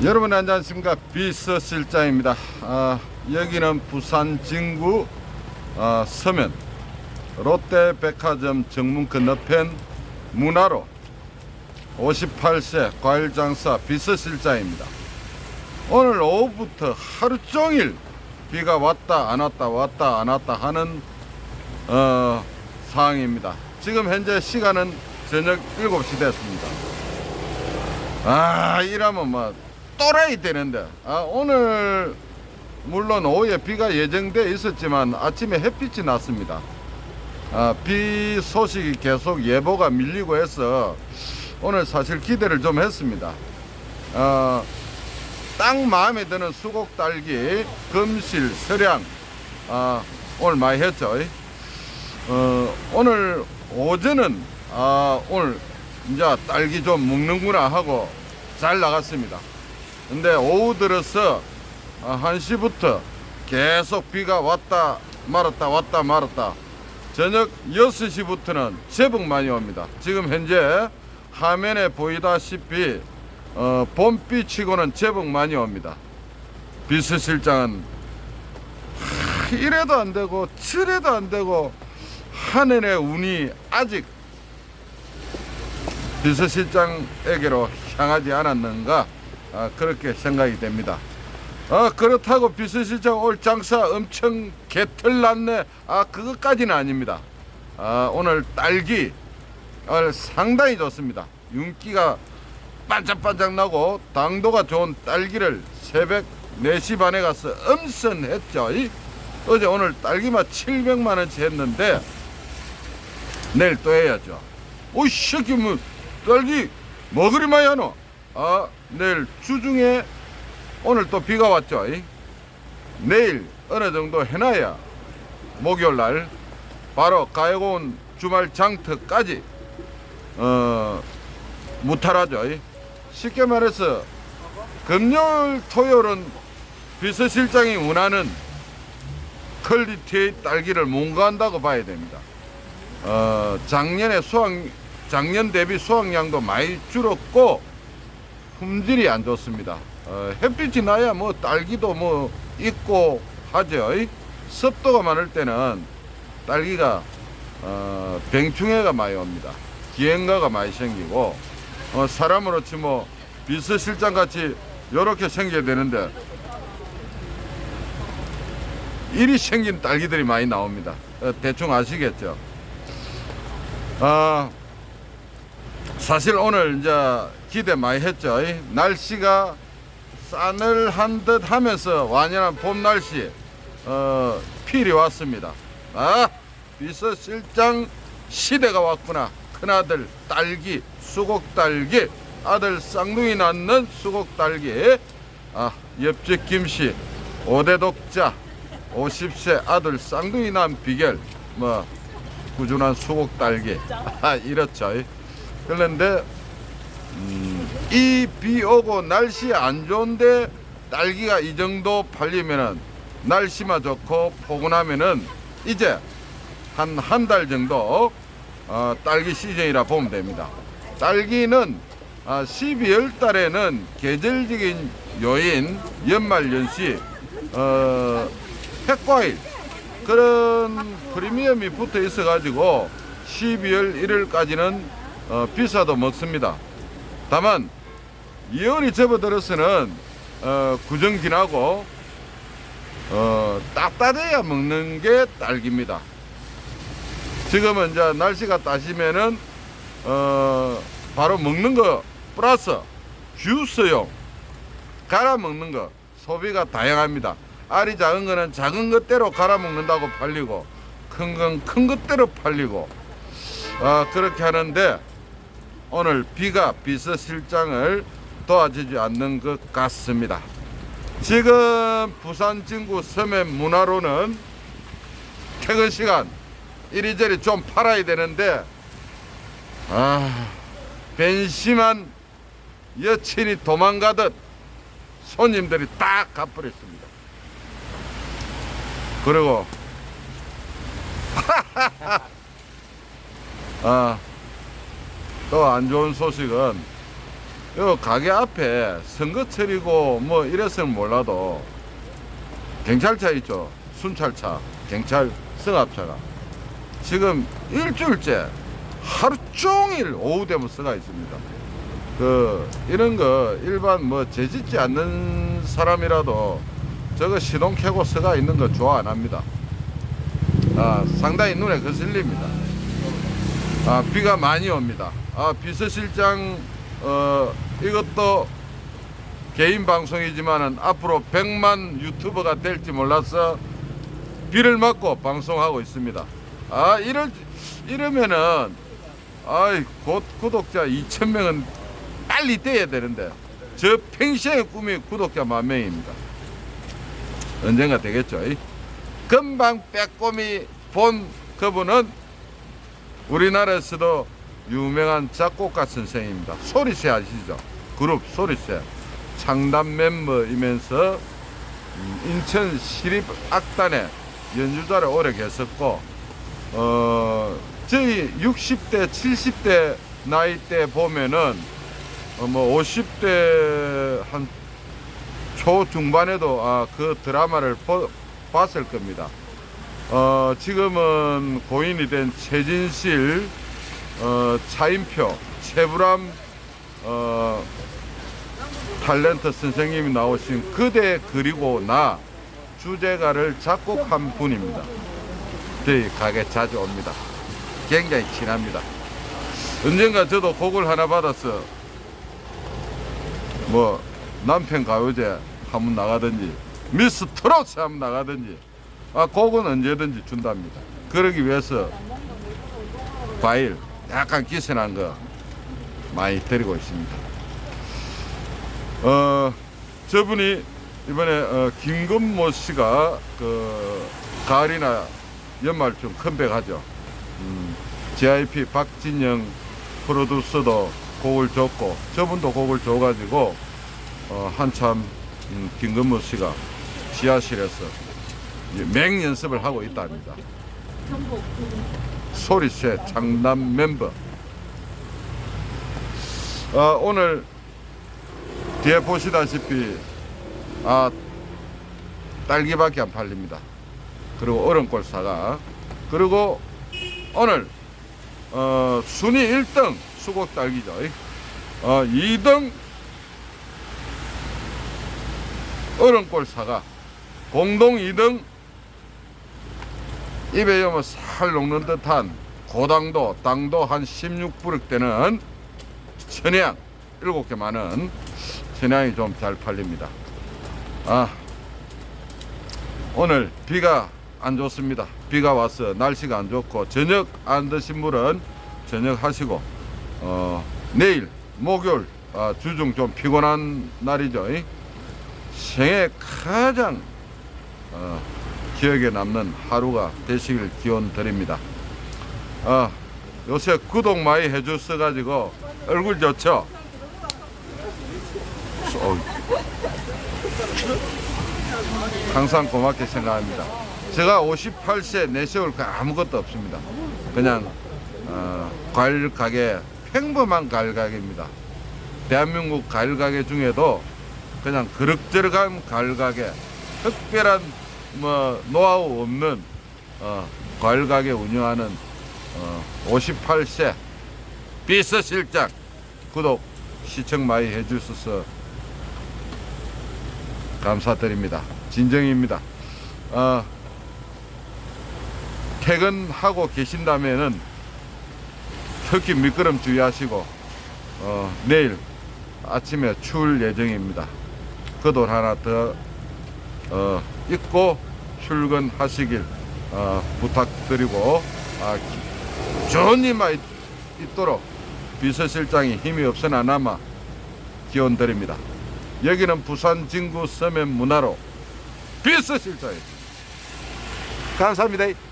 여러분 안녕하십니까? 비서 실장입니다. 아, 여기는 부산 진구 아, 서면 롯데백화점 정문 건너편 문화로 58세 과일 장사 비서 실장입니다. 오늘 오후부터 하루 종일 비가 왔다 안 왔다 왔다 안 왔다 하는 어, 상황입니다. 지금 현재 시간은 저녁 7시 됐습니다. 아 이러면 뭐 또라이 되는데 아 오늘 물론 오후에 비가 예정돼 있었지만 아침에 햇빛이 났습니다. 아, 비 소식이 계속 예보가 밀리고 해서 오늘 사실 기대를 좀 했습니다. 어, 딱 마음에 드는 수곡 딸기 금실 서량 아, 오늘 많이 했죠. 어, 오늘 오전은 아, 오늘 이제 딸기 좀 먹는구나 하고 잘 나갔습니다. 근데 오후 들어서 아, 1시부터 계속 비가 왔다 말았다 왔다 말았다. 저녁 6시부터는 제법 많이 옵니다. 지금 현재 화면에 보이다시피 어, 봄비치고는 제법 많이 옵니다. 비서실장은 하, 이래도 안 되고 저래도 안 되고 하늘의 운이 아직 비서실장에게로 향하지 않았는가 아, 그렇게 생각이 됩니다. 아, 그렇다고 비서실장 올 장사 엄청 개털 났네. 아 그것까지는 아닙니다. 아, 오늘 딸기 오늘 상당히 좋습니다. 윤기가 반짝반짝 나고 당도가 좋은 딸기를 새벽 4시 반에 가서 엄선했죠. 이? 어제 오늘 딸기맛 700만 원치 했는데 내일 또 해야죠. 오이 새끼 뭐 딸기 뭐 그리 많이 하노? 아 내일 주중에 오늘 또 비가 왔죠. 이? 내일 어느 정도 해놔야 목요일 날 바로 가야고 온 주말 장터까지 어 무탈하죠. 이? 쉽게 말해서 금요일 토요일은 비서실장이 원하는 퀄리티의 딸기를 몽가한다고 봐야 됩니다. 어, 작년에 수확 작년 대비 수확량도 많이 줄었고 품질이 안 좋습니다. 어, 햇빛이 나야 뭐 딸기도 뭐 있고 하죠. 이? 습도가 많을 때는 딸기가 어, 병충해가 많이 옵니다. 기행가가 많이 생기고 어, 사람으로 치뭐 비서실장 같이 이렇게 생겨야 되는데 일이 생긴 딸기들이 많이 나옵니다. 어, 대충 아시겠죠? 아, 사실 오늘 이제 기대 많이 했죠. 이 날씨가 싸늘한 듯 하면서 완연한 봄 날씨, 어, 필이 왔습니다. 아, 비서실장 시대가 왔구나. 큰아들 딸기, 수곡 딸기, 아들 쌍둥이 낳는 수곡 딸기, 아, 옆집 김씨, 오대 독자, 50세 아들 쌍둥이 난 비결, 뭐, 꾸준한 수곡 딸기. 아, 이렇죠. 그런데, 음, 이비 오고 날씨 안 좋은데 딸기가 이 정도 팔리면은 날씨만 좋고 포근하면은 이제 한 한 달 정도 어, 딸기 시즌이라 보면 됩니다. 딸기는 아, 12월 달에는 계절적인 요인 연말 연시 어, 핵과일 그런 프리미엄이 붙어 있어 가지고 12월 1일까지는 어, 비싸도 먹습니다. 다만 2월이 접어들어서는 어, 구정기나고 어, 따뜻해야 먹는 게 딸기입니다. 지금은 이제 날씨가 따시면은 어, 바로 먹는 거 플러스 주스용 갈아 먹는 거 소비가 다양합니다. 알이 작은 거는 작은 것대로 갈아 먹는다고 팔리고 큰 건 큰 것대로 팔리고 아, 그렇게 하는데 오늘 비가 비서실장을 도와주지 않는 것 같습니다. 지금 부산 진구 서면 문화로는 퇴근 시간 이리저리 좀 팔아야 되는데 아 ben심한 여친이 도망가듯 손님들이 딱 가버렸습니다. 그리고 아, 또 안 좋은 소식은 요 가게 앞에 선거철이고 뭐 이랬으면 몰라도 경찰차 있죠. 순찰차, 경찰 승합차가 지금 일주일째 하루 종일 오후 되면 쓰가 있습니다. 그 이런 거 일반 뭐 재짓지 않는 사람이라도 저거 시동 켜고 쓰가 있는 거 좋아 안 합니다. 아, 상당히 눈에 거슬립니다. 아, 비가 많이 옵니다. 아, 비서실장 어, 이것도 개인 방송이지만은 앞으로 100만 유튜버가 될지 몰라서 비를 맞고 방송하고 있습니다. 아, 이럴 이러면은 아이 곧 구독자 2,000명은 빨리 떼야 되는데 저 평생의 꿈이 구독자 만 명입니다. 언젠가 되겠죠. 이? 금방 빼꼼히 본 그분은 우리나라에서도 유명한 작곡가 선생입니다. 소리새 아시죠? 그룹 소리새 창단 멤버이면서 음, 인천 시립악단의 연주자를 오래 계셨고 어 저희 60대 70대 나이 때 보면은 어, 뭐 50대 한 초중반에도 아, 그 드라마를 보- 봤을 겁니다. 어, 지금은 고인이 된 최진실, 어, 차인표, 최불암, 어, 탤런트 선생님이 나오신 그대 그리고 나 주제가를 작곡한 분입니다. 저희 가게 자주 옵니다. 굉장히 친합니다. 언젠가 저도 곡을 하나 받았어. 뭐 남편 가요제 한번 나가든지 미스 트로트 한번 나가든지 아 곡은 언제든지 준답니다. 그러기 위해서 과일 약간 기선한 거 많이 드리고 있습니다. 어 저분이 이번에 어, 김건모 씨가 그 가을이나 연말쯤 컴백하죠. 음, JYP 박진영 프로듀서도 곡을 줬고 저분도 곡을 줘가지고 어, 한참 음, 김건모 씨가 지하실에서 맹 연습을 하고 있답니다. 소리새 장남 멤버. 아, 오늘 뒤에 보시다시피 아 딸기밖에 안 팔립니다. 그리고 얼음골 사과 그리고 오늘 어, 순위 1등 수국 딸기죠. 어, 2등 얼음골 사과 공동 2등 입에 여면 살 녹는 듯한 고당도 당도 한 16브릭 되는 천양 7개 많은 천양이 좀 잘 팔립니다. 아 오늘 비가 안 좋습니다. 비가 와서 날씨가 안 좋고 저녁 안 드신 분은 저녁 하시고 어, 내일 목요일 아, 주중 좀 피곤한 날이죠. 이? 생애 가장 어, 기억에 남는 하루가 되시길 기원 드립니다. 아, 요새 구독 많이 해주셔 가지고 얼굴 좋죠? 어, 항상 고맙게 생각합니다. 제가 58세 내세울 거 아무것도 없습니다. 그냥 어, 과일 가게 평범한 과일 가게입니다. 대한민국 과일 가게 중에도 그냥 그럭저럭한 과일 가게 특별한 뭐 노하우 없는 어, 과일 가게 운영하는 어, 58세 비서 실장 구독 시청 많이 해주셔서 감사드립니다. 진정입니다. 어, 퇴근하고 계신다면은 특히 미끄럼 주의하시고 어, 내일 아침에 추울 예정입니다. 그돌 하나 더 어, 입고 출근하시길 어, 부탁드리고 아, 있, 있도록 비서실장이 힘이 없으나 남아 기원 드립니다. 여기는 부산 진구 서면 문화로 비서실장입니다. 감사합니다.